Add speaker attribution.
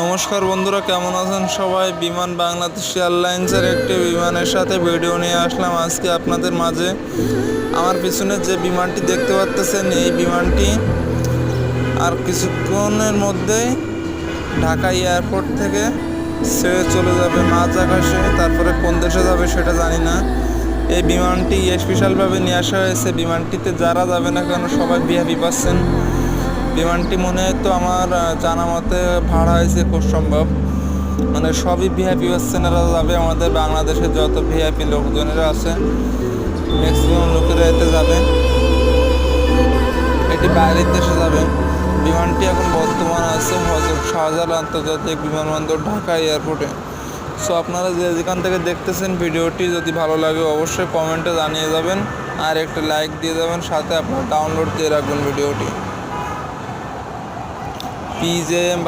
Speaker 1: নমস্কার বন্ধুরা, কেমন আছেন সবাই? বিমান বাংলাদেশ এয়ারলাইন্সের একটি বিমানের সাথে ভিডিও নিয়ে আসলাম আজকে আপনাদের মাঝে। আমার পিছনে যে বিমানটি দেখতে পাচ্তেছেন, এই বিমানটি আর কিছুক্ষণের মধ্যেই ঢাকা এয়ারপোর্ট থেকে ছেড়ে চলে যাবে মাঝ আকাশে, তারপরে কোন দেশে যাবে সেটা জানি না। এই বিমানটি স্পেশালভাবে নিয়ে আসা হয়েছে। বিমানটিতে যারা যাবে না কেন সবাই বিহাবি পাচ্ছেন। বিমানটি মনে হয় তো আমার জানা মতে ভাড়া হয়েছে খুব সম্ভব। মানে সবই ভিআইপি বাসেনারা যাবে, আমাদের বাংলাদেশের যত ভিআইপি লোকজনেরা আছে ম্যাক্সিমাম লোকেরা এতে যাবে। এটি বাইরের দেশে যাবে। বিমানটি এখন বর্তমান আছে হজরত শাহজালাল আন্তর্জাতিক বিমানবন্দর ঢাকা এয়ারপোর্টে। সো আপনারা যে যেখান থেকে দেখতেছেন ভিডিওটি, যদি ভালো লাগে অবশ্যই কমেন্টে জানিয়ে যাবেন। আর একটা লাইক দিয়ে যাবেন, সাথে আপনারা ডাউনলোড দিয়ে রাখবেন ভিডিওটি। পিজে